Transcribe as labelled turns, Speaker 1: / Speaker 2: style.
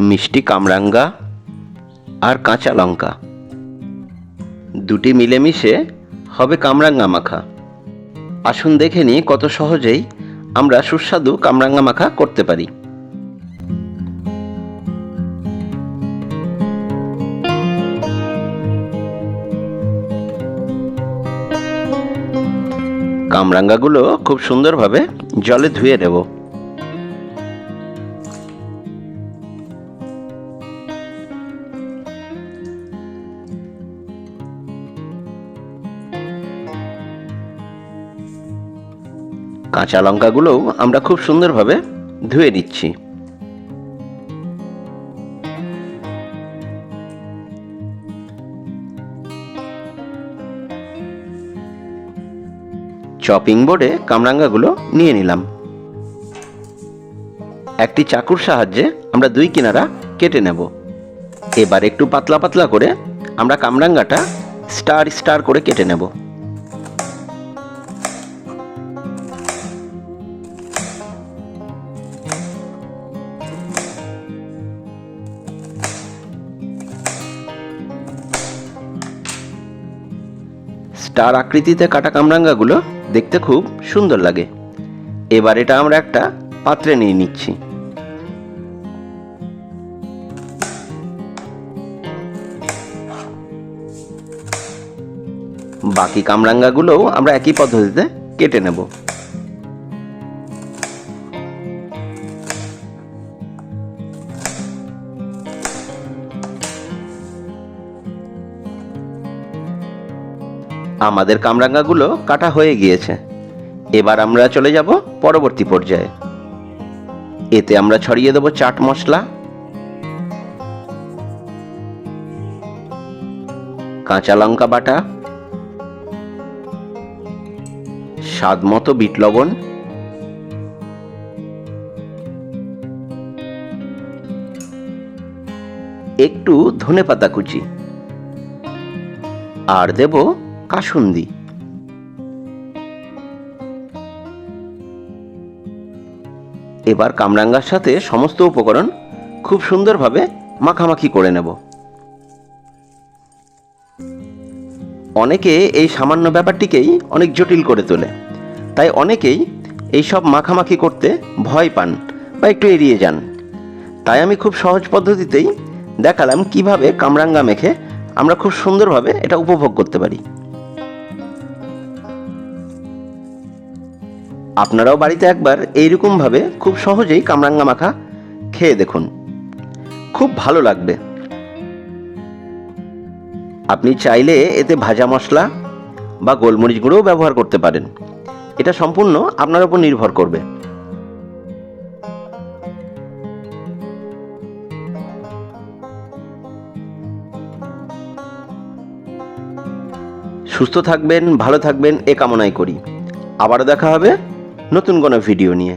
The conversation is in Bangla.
Speaker 1: মিষ্টি কামরাঙ্গা আর কাঁচা লঙ্কা। দুটি মিলেমিশে হবে কামরাঙ্গা মাখা। আসুন দেখে নিই কত সহজেই আমরা সুস্বাদু কামরাঙ্গা মাখা করতে পারি। কামরাঙ্গাগুলো খুব সুন্দরভাবে জলে ধুয়ে নেব। কাঁচা লঙ্কাগুলোও আমরা খুব সুন্দরভাবে ধুয়ে নিচ্ছি। চপিং বোর্ডে কামরাঙ্গাগুলো নিয়ে নিলাম। একটি চাকুর সাহায্যে আমরা দুই কিনারা কেটে নেব। এবার একটু পাতলা পাতলা করে আমরা কামরাঙ্গাটা স্টার স্টার করে কেটে নেব। স্টার আকৃতিতে কাটা কামরাঙ্গাগুলো দেখতে খুব সুন্দর লাগে। এবার এটা আমরা একটা পাত্রে নিয়ে নিচ্ছি। বাকি কামরাঙ্গাগুলোও আমরা একই পদ্ধতিতে কেটে নেব। আমাদের কামরাঙ্গাগুলো কাটা হয়ে গিয়েছে। এবার আমরা চলে যাব পরবর্তী পর্যায়ে। এতে আমরা ছড়িয়ে দেব চাট মশলা। কাঁচা লঙ্কা বাটা। স্বাদ মতো বিট লবণ। একটু ধনে পাতা কুচি। আর দেব কাসুন্দি। এবার কামরাঙ্গার সাথে সমস্ত উপকরণ খুব সুন্দরভাবে মাখামাখি করে নেব। অনেকে এই সামান্য ব্যাপারটিকেই অনেক জটিল করে তোলে। তাই অনেকেই এই সব মাখামাখি করতে ভয় পান বা একটু এড়িয়ে যান। তাই আমি খুব সহজ পদ্ধতিতেই দেখালাম কীভাবে কামরাঙ্গা মেখে আমরা খুব সুন্দরভাবে এটা উপভোগ করতে পারি। আপনারাও বাড়িতে একবার এইরকমভাবে খুব সহজেই কামরাঙ্গা মাখা খেয়ে দেখুন। খুব ভালো লাগবে। আপনি চাইলে এতে ভাজা মশলা বা গোলমরিচ গুঁড়োও ব্যবহার করতে পারেন। এটা সম্পূর্ণ আপনার উপর নির্ভর করবে। সুস্থ থাকবেন, ভালো থাকবেন, এ কামনাই করি। আবারও দেখা হবে নতুন কোনো ভিডিও নিয়ে।